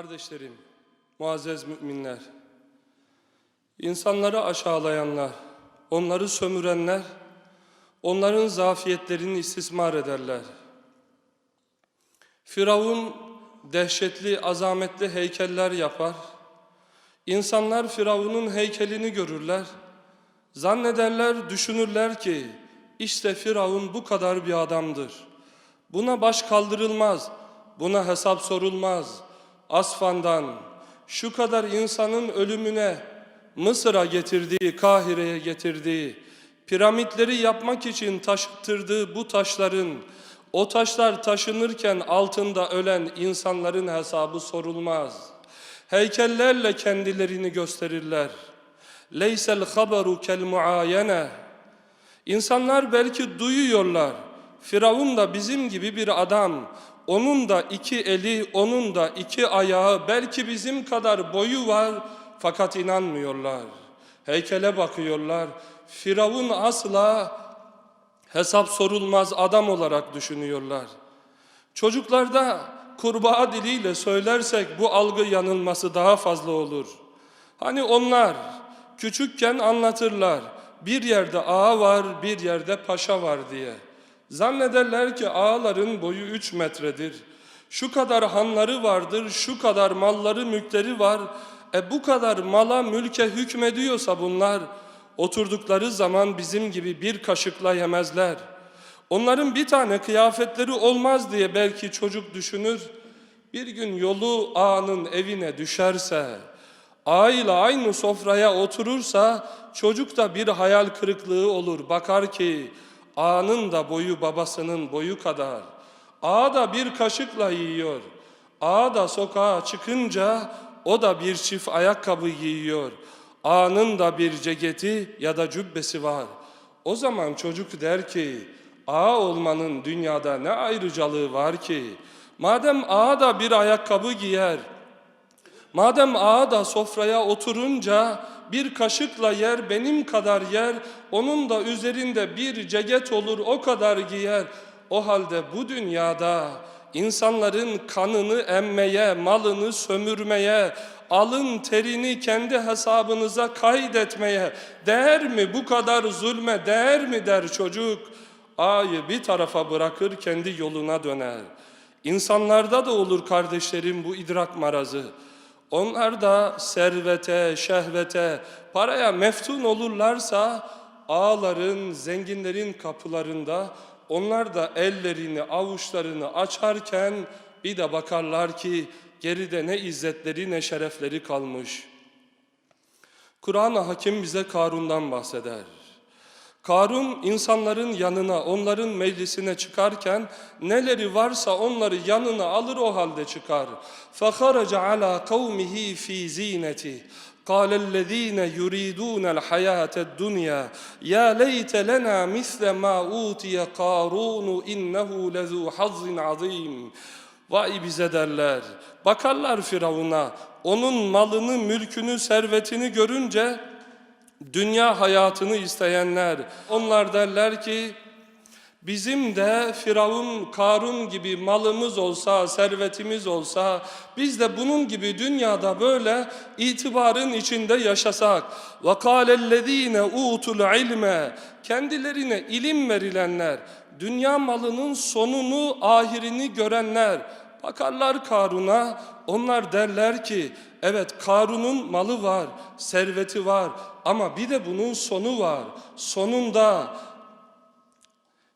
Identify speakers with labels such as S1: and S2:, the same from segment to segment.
S1: Kardeşlerim, muazzez müminler, insanları aşağılayanlar, onları sömürenler, onların zafiyetlerini istismar ederler. Firavun dehşetli, azametli heykeller yapar. İnsanlar Firavun'un heykelini görürler. Zannederler, düşünürler ki işte Firavun bu kadar bir adamdır. Buna baş kaldırılmaz, buna hesap sorulmaz. Asfan'dan şu kadar insanın ölümüne Mısır'a getirdiği, Kahire'ye getirdiği, piramitleri yapmak için taşıttırdığı bu taşların, o taşlar taşınırken altında ölen insanların hesabı sorulmaz. Heykellerle kendilerini gösterirler. Leysel haberu kel muayene. İnsanlar belki duyuyorlar. Firavun da bizim gibi bir adam. Onun da iki eli, onun da iki ayağı, belki bizim kadar boyu var fakat inanmıyorlar. Heykele bakıyorlar. Firavun asla hesap sorulmaz adam olarak düşünüyorlar. Çocuklarda kurbağa diliyle söylersek bu algı yanılması daha fazla olur. Hani onlar küçükken anlatırlar. Bir yerde ağa var, bir yerde paşa var diye. Zannederler ki ağaların boyu üç metredir. Şu kadar hanları vardır, şu kadar malları, mülkleri var. E bu kadar mala, mülke hükmediyorsa bunlar, oturdukları zaman bizim gibi bir kaşıkla yemezler. Onların bir tane kıyafetleri olmaz diye belki çocuk düşünür. Bir gün yolu ağanın evine düşerse, ağayla aynı sofraya oturursa çocuk da bir hayal kırıklığı olur. Bakar ki ağanın da boyu babasının boyu kadar. Ağa da bir kaşıkla yiyor. Ağa da sokağa çıkınca o da bir çift ayakkabı giyiyor. Ağanın da bir ceketi ya da cübbesi var. O zaman çocuk der ki, ağa olmanın dünyada ne ayrıcalığı var ki? Madem ağa da bir ayakkabı giyer, madem ağa da sofraya oturunca bir kaşıkla yer, benim kadar yer, onun da üzerinde bir ceket olur, o kadar giyer. O halde bu dünyada insanların kanını emmeye, malını sömürmeye, alın terini kendi hesabınıza kaydetmeye değer mi bu kadar zulme değer mi der çocuk. Ağayı bir tarafa bırakır kendi yoluna döner. İnsanlarda da olur kardeşlerim bu idrak marazı. Onlar da servete, şehvete, paraya meftun olurlarsa ağaların, zenginlerin kapılarında onlar da ellerini, avuçlarını açarken bir de bakarlar ki geride ne izzetleri ne şerefleri kalmış. Kur'an-ı Hakim bize Karun'dan bahseder. Karun insanların yanına, onların meclisine çıkarken neleri varsa onları yanına alır o halde çıkar. فَخَرَجَ عَلَى قَوْمِهِ ف۪ي زِينَتِهِ قال الذين يريدون الحياة الدنيا يا ليت لنا مثل ما أوتي قارون إنه لذو حظ عظيم Vay bize derler. Bakarlar Firavun'a. Onun malını, mülkünü, servetini görünce dünya hayatını isteyenler. Onlar derler ki bizim de Firavun, Karun gibi malımız olsa, servetimiz olsa biz de bunun gibi dünyada böyle itibarın içinde yaşasak. وَقَالَ الَّذ۪ينَ اُوتُ الْعِلْمَ Kendilerine ilim verilenler, dünya malının sonunu, ahirini görenler, Bakarlar Karun'a, onlar derler ki, evet Karun'un malı var, serveti var ama bir de bunun sonu var. Sonunda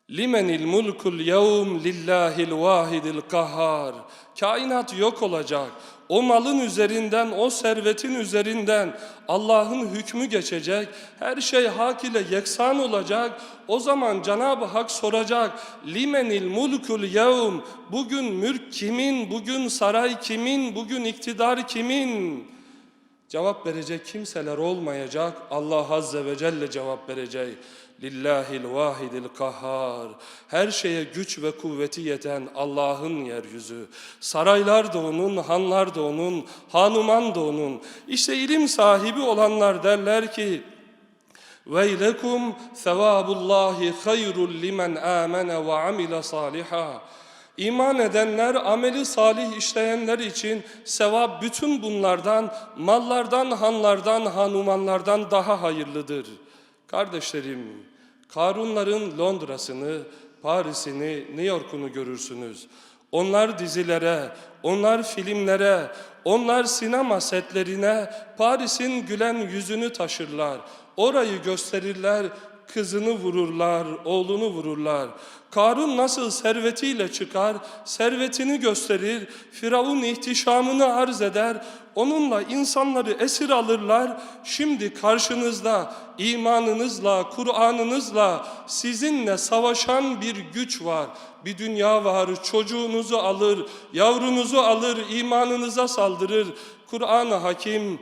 S1: limenil mulkul yevm lillahil vahidil kahhar. Kainat yok olacak. O malın üzerinden, o servetin üzerinden Allah'ın hükmü geçecek. Her şey hak ile yeksan olacak. O zaman Cenab-ı Hak soracak. Limenil mulkul yevm. Bugün mülk kimin? Bugün saray kimin? Bugün iktidar kimin? Cevap verecek kimseler olmayacak. Allah Azze ve Celle cevap verecek. Lillahil vahidil kahhar. Her şeye güç ve kuvveti yeten Allah'ın yeryüzü. Saraylar da onun, hanlar da onun, hanuman da onun. İşte ilim sahibi olanlar derler ki, وَيْلَكُمْ ثَوَابُ اللّٰهِ خَيْرٌ لِمَنْ آمَنَ وَعَمِلَ صَالِحًا İman edenler, ameli salih işleyenler için sevap bütün bunlardan, mallardan, hanlardan, hanumanlardan daha hayırlıdır. Kardeşlerim, Karunların Londra'sını, Paris'ini, New York'unu görürsünüz. Onlar dizilere, onlar filmlere, onlar sinema setlerine Paris'in gülen yüzünü taşırlar. Orayı gösterirler, kızını vururlar, oğlunu vururlar. Karun nasıl servetiyle çıkar, servetini gösterir, Firavun ihtişamını arz eder, onunla insanları esir alırlar. Şimdi karşınızda imanınızla, Kur'an'ınızla sizinle savaşan bir güç var. Bir dünya var, çocuğunuzu alır, yavrunuzu alır, imanınıza saldırır. Kur'an-ı Hakim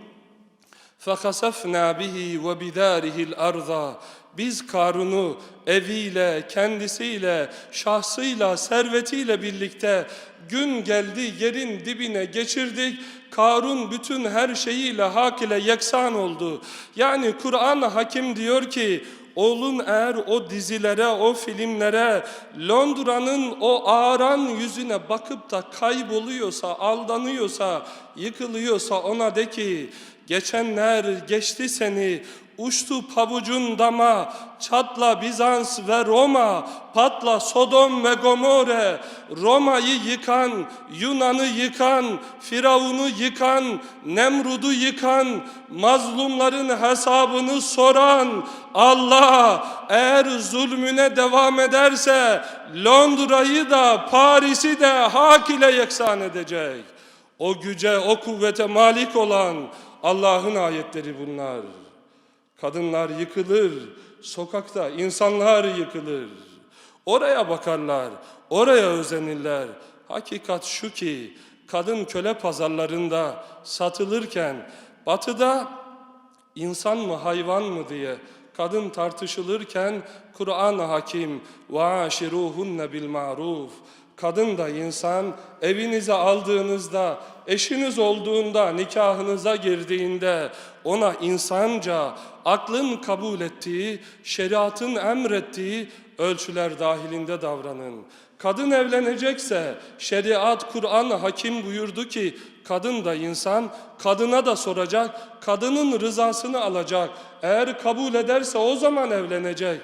S1: فَخَسَفْنَا بِهِ وَبِدَارِهِ الْأَرْضَ biz Karun'u eviyle, kendisiyle, şahsıyla, servetiyle birlikte gün geldi yerin dibine geçirdik. Karun bütün her şeyiyle hak ile yeksan oldu. Yani Kur'an-ı Hakim diyor ki Oğlun eğer o dizilere, o filmlere, Londra'nın o ağaran yüzüne bakıp da kayboluyorsa, aldanıyorsa, yıkılıyorsa ona de ki geçenler geçti seni, uçtu pabucun dama, çatla Bizans ve Roma, patla Sodom ve Gomorre, Roma'yı yıkan, Yunan'ı yıkan, Firavun'u yıkan, Nemrud'u yıkan, mazlumların hesabını soran Allah eğer zulmüne devam ederse Londra'yı da Paris'i de hak ile yeksan edecek. O güce, o kuvvete malik olan Allah'ın ayetleri bunlar. Kadınlar yıkılır, sokakta insanlar yıkılır. Oraya bakarlar, oraya özenirler. Hakikat şu ki kadın köle pazarlarında satılırken batıda insan mı hayvan mı diye kadın tartışılırken Kur'an-ı Hakim ve aşiruhunne bil maruf Kadın da insan evinize aldığınızda, eşiniz olduğunda, nikahınıza girdiğinde ona insanca aklın kabul ettiği, şeriatın emrettiği ölçüler dahilinde davranın. Kadın evlenecekse şeriat Kur'an hakim buyurdu ki kadın da insan kadına da soracak, kadının rızasını alacak. Eğer kabul ederse o zaman evlenecek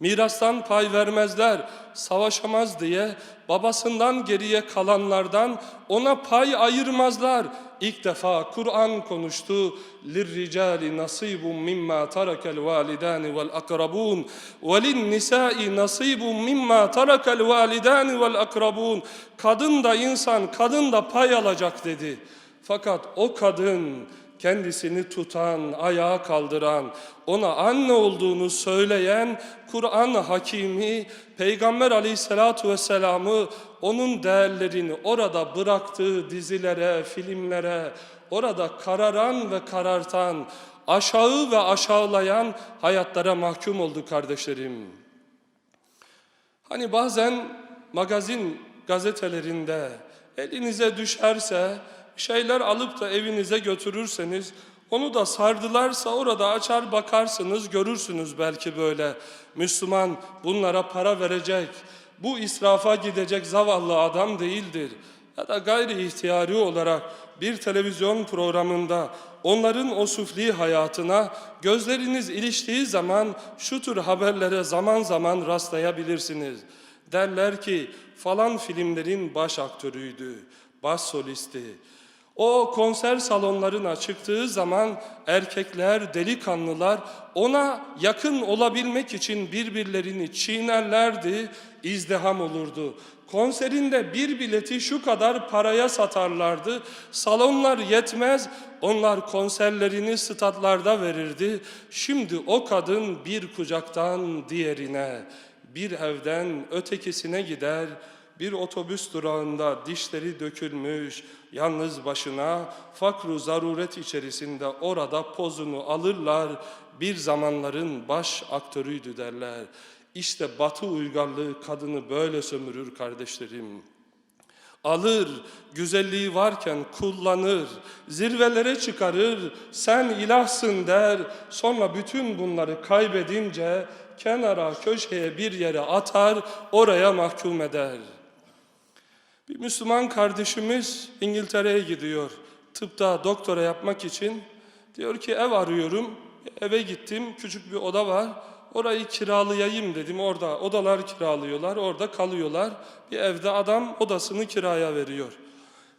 S1: Mirastan pay vermezler, savaşamaz diye babasından geriye kalanlardan ona pay ayırmazlar. İlk defa Kur'an konuştu. لِلرِّجَالِ نَصِيبٌ مِمَّا تَرَكَ الْوَالِدَانِ وَالْأَقْرَبُونَ وَلِلنِّسَاءِ نَصِيبٌ مِمَّا تَرَكَ الْوَالِدَانِ وَالْأَقْرَبُونَ Kadın da insan, kadın da pay alacak dedi. Fakat o kadın kendisini tutan, ayağa kaldıran, ona anne olduğunu söyleyen Kur'an Hakimi, Peygamber aleyhissalatu vesselam'ı onun değerlerini orada bıraktığı dizilere, filmlere, orada kararan ve karartan, aşağı ve aşağılayan hayatlara mahkum oldu kardeşlerim. Hani bazen magazin gazetelerinde elinize düşerse şeyler alıp da evinize götürürseniz onu da sardılarsa orada açar bakarsınız görürsünüz belki böyle Müslüman bunlara para verecek bu israfa gidecek zavallı adam değildir ya da gayri ihtiyari olarak bir televizyon programında onların o sufli hayatına gözleriniz iliştiği zaman şu tür haberlere zaman zaman rastlayabilirsiniz. Derler ki falan filmlerin baş aktörüydü, baş solisti. O konser salonlarına çıktığı zaman erkekler, delikanlılar ona yakın olabilmek için birbirlerini çiğnerlerdi, izdiham olurdu. Konserinde bir bileti şu kadar paraya satarlardı. Salonlar yetmez, onlar konserlerini statlarda verirdi. Şimdi o kadın bir kucaktan diğerine, bir evden ötekisine gider, bir otobüs durağında dişleri dökülmüş, yalnız başına fakru zaruret içerisinde orada pozunu alırlar, bir zamanların baş aktörüydü derler. İşte batı uygarlığı kadını böyle sömürür kardeşlerim. Alır, güzelliği varken kullanır, zirvelere çıkarır, sen ilahsın der. Sonra bütün bunları kaybedince kenara, köşeye bir yere atar, oraya mahkum eder. Bir Müslüman kardeşimiz İngiltere'ye gidiyor. Tıpta doktora yapmak için. Diyor ki ev arıyorum. Eve gittim. Küçük bir oda var. Orayı kiralayayım dedim. Orada odalar kiralıyorlar. Orada kalıyorlar. Bir evde adam odasını kiraya veriyor.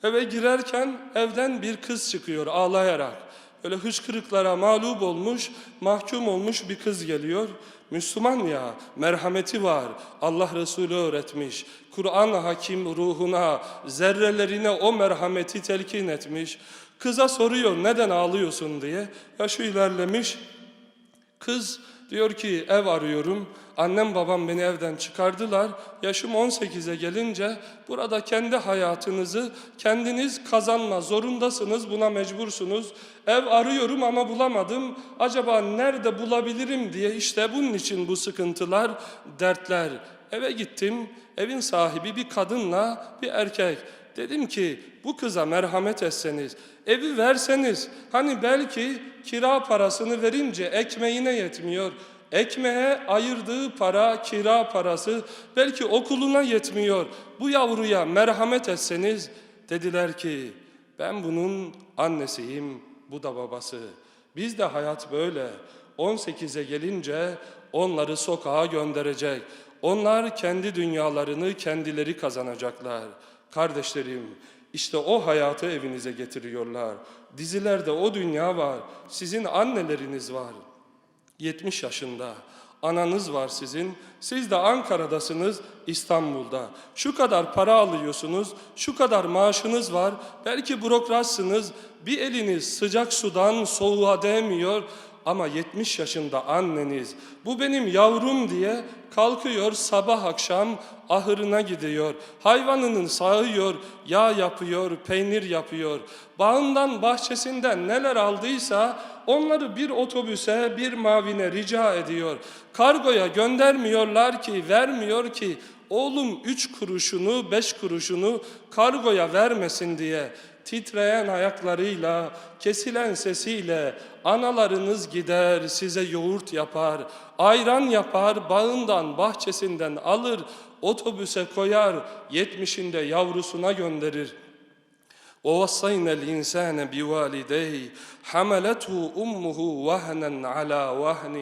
S1: Eve girerken evden bir kız çıkıyor ağlayarak. Böyle hıçkırıklara mağlup olmuş, mahkum olmuş bir kız geliyor. Müslüman ya, merhameti var. Allah Resulü öğretmiş. Kur'an hakim ruhuna, zerrelerine o merhameti telkin etmiş. Kıza soruyor neden ağlıyorsun diye. Yaşı ilerlemiş. Kız diyor ki ev arıyorum. Annem babam beni evden çıkardılar. Yaşım 18'e gelince burada kendi hayatınızı kendiniz kazanma zorundasınız. Buna mecbursunuz. Ev arıyorum ama bulamadım. Acaba nerede bulabilirim diye işte bunun için bu sıkıntılar, dertler. Eve gittim. Evin sahibi bir kadınla bir erkek. Dedim ki bu kıza merhamet etseniz, evi verseniz, hani belki kira parasını verince ekmeğine yetmiyor. Ekmeğe ayırdığı para, kira parası belki okuluna yetmiyor. Bu yavruya merhamet etseniz dediler ki ben bunun annesiyim, bu da babası. Bizde hayat böyle. 18'e gelince onları sokağa gönderecek. Onlar kendi dünyalarını kendileri kazanacaklar. Kardeşlerim, işte o hayatı evinize getiriyorlar. Dizilerde o dünya var. Sizin anneleriniz var. 70 yaşında. Ananız var sizin. Siz de Ankara'dasınız, İstanbul'da. Şu kadar para alıyorsunuz, şu kadar maaşınız var. Belki bürokratsınız. Bir eliniz sıcak sudan soğuğa değmiyor. Ama 70 yaşında anneniz bu benim yavrum diye kalkıyor sabah akşam ahırına gidiyor. Hayvanının sağıyor, yağ yapıyor, peynir yapıyor. Bağından bahçesinden neler aldıysa onları bir otobüse, bir mavine rica ediyor. Kargoya göndermiyorlar ki, vermiyor ki oğlum üç kuruşunu, beş kuruşunu kargoya vermesin diye titreyen ayaklarıyla, kesilen sesiyle analarınız gider size yoğurt yapar, ayran yapar, bağından, bahçesinden alır, otobüse koyar, yetmişinde yavrusuna gönderir. ووصينا الإنسان بوالديه حملته أمه وهنا على وهن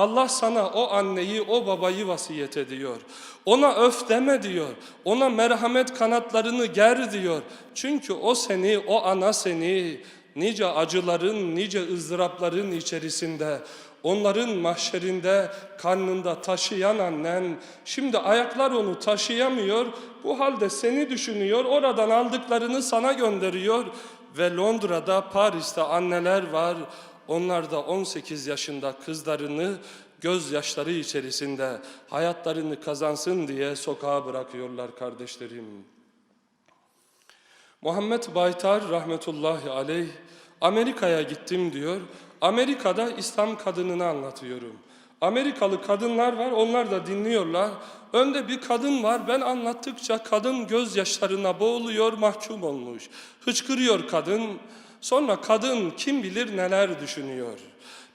S1: Allah sana o anneyi, o babayı vasiyet ediyor. Ona öf deme diyor. Ona merhamet kanatlarını ger diyor. Çünkü o seni, o ana seni nice acıların, nice ızdırapların içerisinde onların mahşerinde karnında taşıyan annen şimdi ayaklar onu taşıyamıyor. Bu halde seni düşünüyor. Oradan aldıklarını sana gönderiyor ve Londra'da, Paris'te anneler var. Onlar da 18 yaşında kızlarını gözyaşları içerisinde hayatlarını kazansın diye sokağa bırakıyorlar kardeşlerim. Muhammed Baytar rahmetullahi aleyh Amerika'ya gittim diyor. Amerika'da İslam kadınını anlatıyorum. Amerikalı kadınlar var, onlar da dinliyorlar. Önde bir kadın var, ben anlattıkça kadın gözyaşlarına boğuluyor, mahkum olmuş. Hıçkırıyor kadın. Sonra kadın kim bilir neler düşünüyor.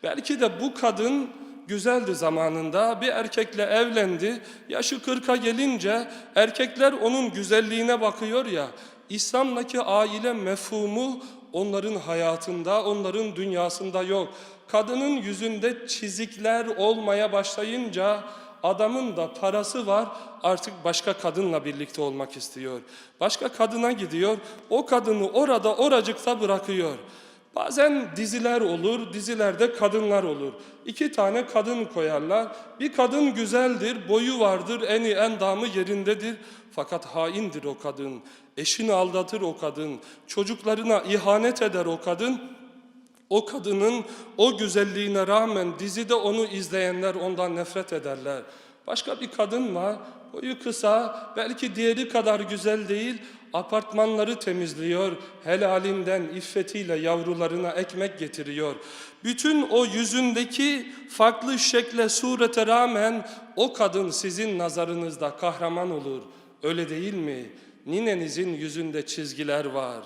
S1: Belki de bu kadın güzeldi zamanında bir erkekle evlendi. Yaşı kırka gelince erkekler onun güzelliğine bakıyor ya. İslam'daki aile mefhumu onların hayatında, onların dünyasında yok. Kadının yüzünde çizikler olmaya başlayınca adamın da parası var artık başka kadınla birlikte olmak istiyor. Başka kadına gidiyor o kadını orada oracıkta bırakıyor. Bazen diziler olur, dizilerde kadınlar olur. İki tane kadın koyarlar. Bir kadın güzeldir, boyu vardır, eni endamı yerindedir. Fakat haindir o kadın. Eşini aldatır o kadın. Çocuklarına ihanet eder o kadın. O kadının o güzelliğine rağmen dizide onu izleyenler ondan nefret ederler. Başka bir kadın var, boyu kısa, belki diğeri kadar güzel değil, apartmanları temizliyor, helalinden, iffetiyle yavrularına ekmek getiriyor. Bütün o yüzündeki farklı şekle, surete rağmen o kadın sizin nazarınızda kahraman olur. Öyle değil mi? Ninenizin yüzünde çizgiler var.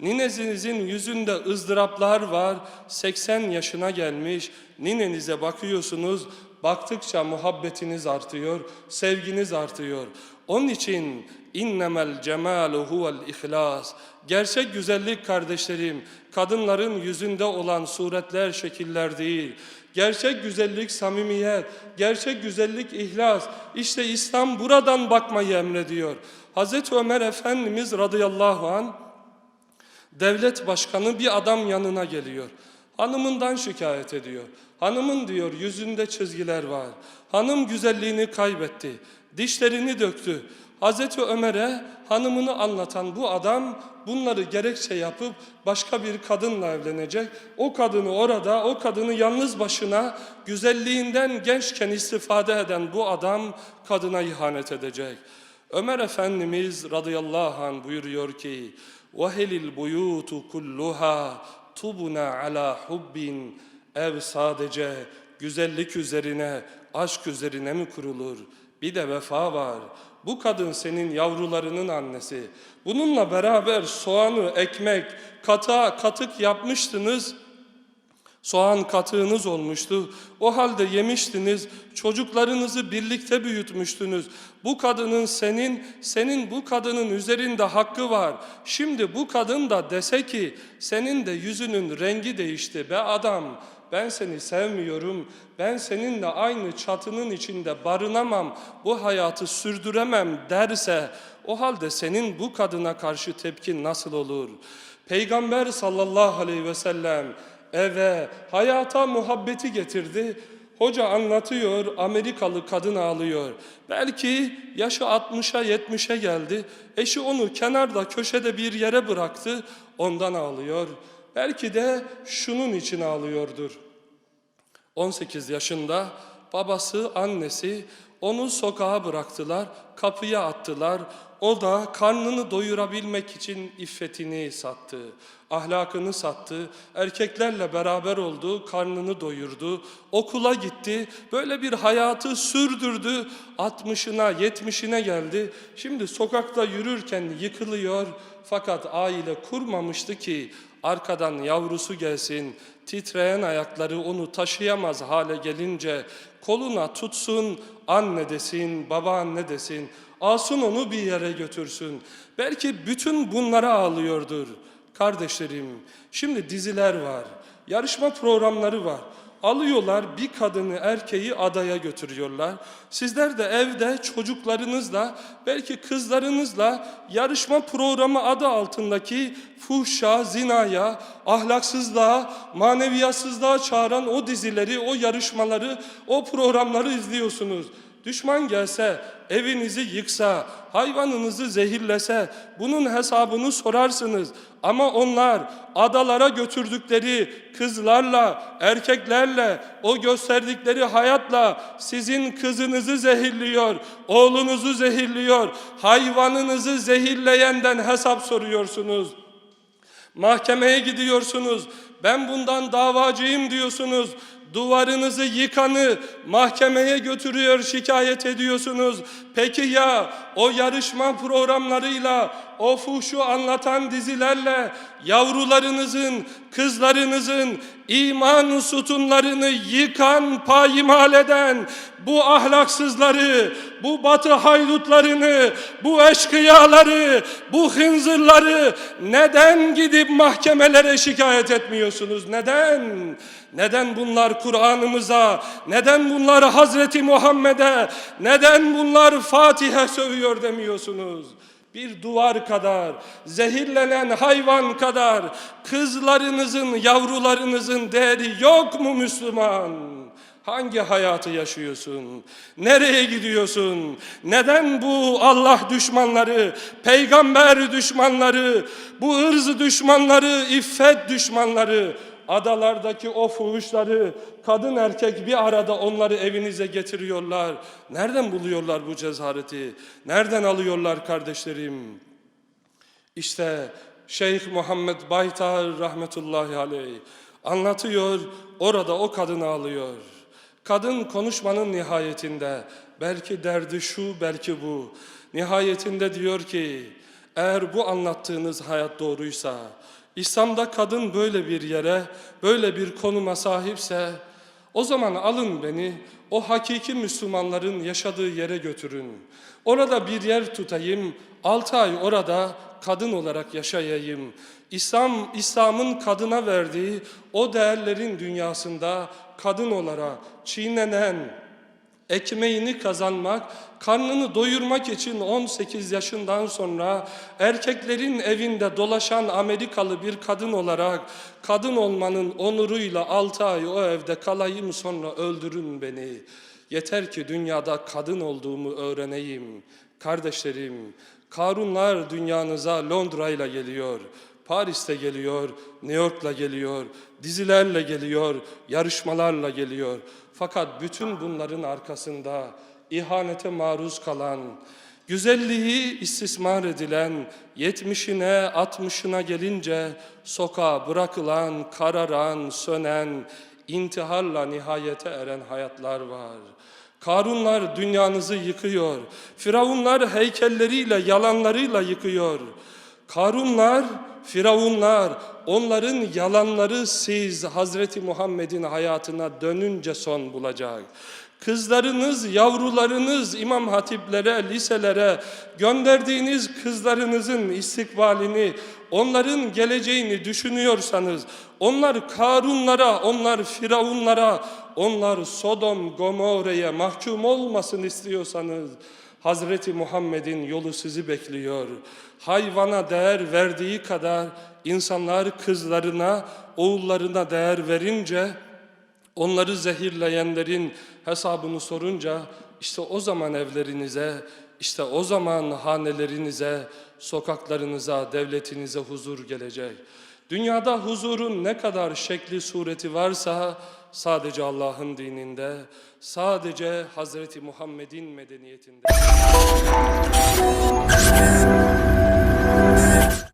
S1: Ninenizin yüzünde ızdıraplar var. 80 yaşına gelmiş. Ninenize bakıyorsunuz. Baktıkça muhabbetiniz artıyor, sevginiz artıyor. Onun için innemel cemalu huvel ihlas. Gerçek güzellik kardeşlerim, kadınların yüzünde olan suretler, şekiller değil. Gerçek güzellik samimiyet, gerçek güzellik ihlas. İşte İslam buradan bakmayı emrediyor. Hazreti Ömer Efendimiz radıyallahu an devlet başkanı bir adam yanına geliyor. Hanımından şikayet ediyor. Hanımın diyor yüzünde çizgiler var. Hanım güzelliğini kaybetti. Dişlerini döktü. Hazreti Ömer'e hanımını anlatan bu adam bunları gerekçe yapıp başka bir kadınla evlenecek. O kadını orada, o kadını yalnız başına güzelliğinden gençken istifade eden bu adam kadına ihanet edecek. Ömer Efendimiz radıyallahu anh buyuruyor ki وَهِلِ الْبُيُوتُ كُلُّهَا تُبُنَا عَلَى حُبٍّ Ev sadece güzellik üzerine, aşk üzerine mi kurulur? Bir de vefa var. Bu kadın senin yavrularının annesi. Bununla beraber soğanı, ekmek, kata, katık yapmıştınız. Soğan katığınız olmuştu. O halde yemiştiniz. Çocuklarınızı birlikte büyütmüştünüz. Bu kadının senin, senin bu kadının üzerinde hakkı var. Şimdi bu kadın da dese ki senin de yüzünün rengi değişti be adam. Ben seni sevmiyorum. Ben seninle aynı çatının içinde barınamam. Bu hayatı sürdüremem derse o halde senin bu kadına karşı tepkin nasıl olur? Peygamber sallallahu aleyhi ve sellem eve, hayata muhabbeti getirdi. Hoca anlatıyor, Amerikalı kadın ağlıyor. Belki yaşı 60'a 70'e geldi. Eşi onu kenarda, köşede bir yere bıraktı. Ondan ağlıyor. Belki de şunun için ağlıyordur. 18 yaşında babası, annesi onu sokağa bıraktılar, kapıya attılar. O da karnını doyurabilmek için iffetini sattı, ahlakını sattı, erkeklerle beraber oldu, karnını doyurdu, okula gitti, böyle bir hayatı sürdürdü, 60'ına 70'ine geldi. Şimdi sokakta yürürken yıkılıyor. Fakat aile kurmamıştı ki arkadan yavrusu gelsin, titreyen ayakları onu taşıyamaz hale gelince koluna tutsun, anne desin, baba anne desin, alsın onu bir yere götürsün. Belki bütün bunlara ağlıyordur. Kardeşlerim, şimdi diziler var, yarışma programları var. Alıyorlar bir kadını erkeği adaya götürüyorlar. Sizler de evde çocuklarınızla belki kızlarınızla yarışma programı adı altındaki fuhşa, zinaya, ahlaksızlığa, maneviyatsızlığa çağıran o dizileri, o yarışmaları, o programları izliyorsunuz. Düşman gelse, evinizi yıksa, hayvanınızı zehirlese bunun hesabını sorarsınız. Ama onlar adalara götürdükleri kızlarla, erkeklerle, o gösterdikleri hayatla sizin kızınızı zehirliyor, oğlunuzu zehirliyor, hayvanınızı zehirleyenden hesap soruyorsunuz. Mahkemeye gidiyorsunuz. Ben bundan davacıyım diyorsunuz. Duvarınızı yıkanı mahkemeye götürüyor şikayet ediyorsunuz. Peki ya o yarışma programlarıyla o fuhşu anlatan dizilerle yavrularınızın, kızlarınızın iman sütunlarını yıkan, payimal eden bu ahlaksızları, bu batı haydutlarını, bu eşkıyaları, bu hınzırları neden gidip mahkemelere şikayet etmiyorsunuz? Neden? Neden bunlar Kur'an'ımıza, neden bunlar Hazreti Muhammed'e, neden bunlar Fatih'e sövüyor demiyorsunuz? Bir duvar kadar, zehirlenen hayvan kadar kızlarınızın, yavrularınızın değeri yok mu Müslüman? Hangi hayatı yaşıyorsun? Nereye gidiyorsun? Neden bu Allah düşmanları, peygamber düşmanları, bu ırz düşmanları, iffet düşmanları, adalardaki o fuhuşları, kadın erkek bir arada onları evinize getiriyorlar. Nereden buluyorlar bu cezareti? Nereden alıyorlar kardeşlerim? İşte Şeyh Muhammed Baytar rahmetullahi aleyh anlatıyor, orada o kadını alıyor. Kadın konuşmanın nihayetinde, belki derdi şu, belki bu. Nihayetinde diyor ki, eğer bu anlattığınız hayat doğruysa, İslam'da kadın böyle bir yere, böyle bir konuma sahipse, O zaman alın beni o hakiki Müslümanların yaşadığı yere götürün. Orada bir yer tutayım, altı ay orada kadın olarak yaşayayım. İslam, İslam'ın kadına verdiği o değerlerin dünyasında kadın olarak çiğnenen, ekmeğini kazanmak, karnını doyurmak için 18 yaşından sonra erkeklerin evinde dolaşan Amerikalı bir kadın olarak kadın olmanın onuruyla 6 ay o evde kalayım sonra öldürün beni. Yeter ki dünyada kadın olduğumu öğreneyim. Kardeşlerim, Karunlar dünyanıza Londra'yla geliyor. Paris'te geliyor, New York'la geliyor, dizilerle geliyor, yarışmalarla geliyor. Fakat bütün bunların arkasında ihanete maruz kalan, güzelliği istismar edilen, yetmişine, altmışına gelince sokağa bırakılan, kararan, sönen, intiharla nihayete eren hayatlar var. Karunlar dünyanızı yıkıyor. Firavunlar heykelleriyle, yalanlarıyla yıkıyor. Karunlar, Firavunlar, onların yalanları siz Hazreti Muhammed'in hayatına dönünce son bulacak. Kızlarınız, yavrularınız imam hatiplere, liselere gönderdiğiniz kızlarınızın istikbalini, onların geleceğini düşünüyorsanız, onlar Karunlara, onlar Firavunlara, onlar Sodom, Gomorre'ye mahkum olmasın istiyorsanız, Hazreti Muhammed'in yolu sizi bekliyor. Hayvana değer verdiği kadar insanlar kızlarına, oğullarına değer verince, onları zehirleyenlerin hesabını sorunca işte o zaman evlerinize, işte o zaman hanelerinize, sokaklarınıza, devletinize huzur gelecek. Dünyada huzurun ne kadar şekli sureti varsa sadece Allah'ın dininde, sadece Hazreti Muhammed'in medeniyetinde.